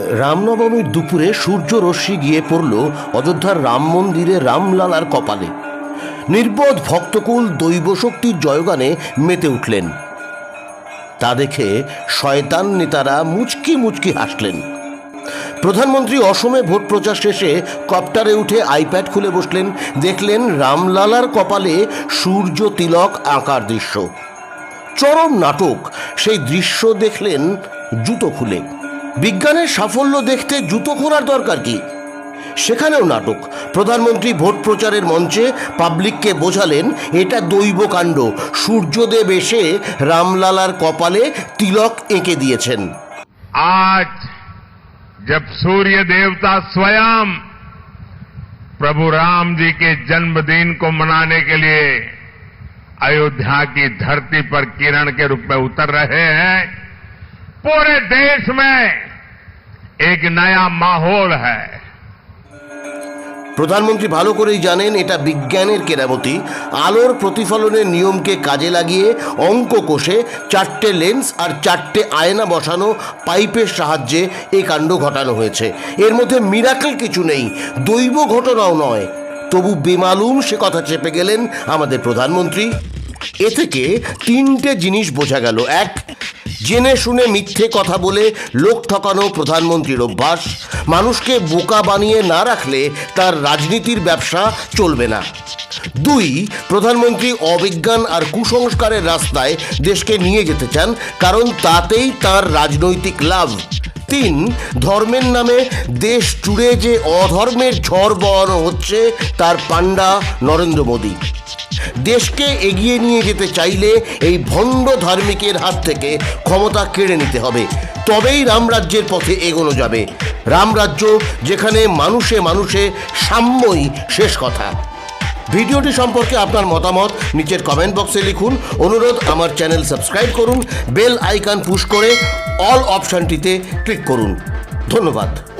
রামনবমীর দুপুরে সূর্য রশ্মি গিয়ে পড়ল অযোধ্যার রাম মন্দিরে রামলালার কপালে। নির্বোধ ভক্তকুল দৈব শক্তির জয়গানে মেতে উঠলেন। তা দেখে শয়তান নেতারা মুচকি মুচকি হাসলেন। প্রধানমন্ত্রী অসমে ভোট প্রচার শেষে কপ্টারে উঠে আইপ্যাড খুলে বসলেন। দেখলেন রামলালার কপালে সূর্য তিলক আঁকার দৃশ্য। চরম নাটক, সেই দৃশ্য দেখলেন জুতো খুলে। বিজ্ঞানের সাফল্য দেখতে জুতো খোলার দরকার কি সেখানেও নাটক প্রধানমন্ত্রী ভোট প্রচারের মঞ্চে পাবলিককে বোঝালেন এটা দৈব কাণ্ড সূর্যদেব এসে রামলালার কপালে তিলক এঁকে দিয়েছেন आज जब सूर्य देवता स्वयं प्रभु राम जी के जन्मदिन को मनाने के लिए अयोध्या की धरती पर किरण के रूप में उतर रहे हैं पूरे देश में एक नया माहौल है প্রধানমন্ত্রী ভালো করেই জানেন এটা বিজ্ঞানের কেরামতি আলোর প্রতিফলনের নিয়মকে কাজে লাগিয়ে অঙ্ক কোষে চারটে লেন্স আর চারটে আয়না বসানো পাইপের সাহায্যে এই কাণ্ড ঘটানো হয়েছে এর মধ্যে মিরাকেল কিছু নেই দৈব ঘটনাও নয় তবু বেমালুম সে কথা চেপে গেলেন আমাদের প্রধানমন্ত্রী এ থেকে তিনটে জিনিস বোঝা গেল এক জেনে শুনে মিথ্যে কথা বলে লোক ঠকানো প্রধানমন্ত্রীর অভ্যাস, মানুষকে বোকা বানিয়ে না রাখলে তার রাজনীতির ব্যবসা চলবে না। দুই, প্রধানমন্ত্রী অবিজ্ঞান আর কুসংস্কারের রাস্তায় দেশকে নিয়ে যেতে চান, কারণ তাতেই তার রাজনৈতিক লাভ। তিন, ধর্মের নামে দেশ জুড়ে যে অধর্মের ঝড় বওয়ানো হচ্ছে, তার পাণ্ডা নরেন্দ্র মোদী। দেশকে এগিয়ে নিয়ে যেতে চাইলে এই ভণ্ড ধার্মিকের হাত থেকে ক্ষমতা কেড়ে নিতে হবে। তবেই রামরাজ্যের পথে এগোনো যাবে। রামরাজ্য যেখানে মানুষে মানুষে, সাম্যই শেষ কথা। ভিডিওটি সম্পর্কে আপনার মতামত নিচের কমেন্ট বক্সে লিখুন। অনুরোধ, আমার চ্যানেল সাবস্ক্রাইব করুন। বেল আইকন পুশ করে অল অপশানটিতে ক্লিক করুন। ধন্যবাদ।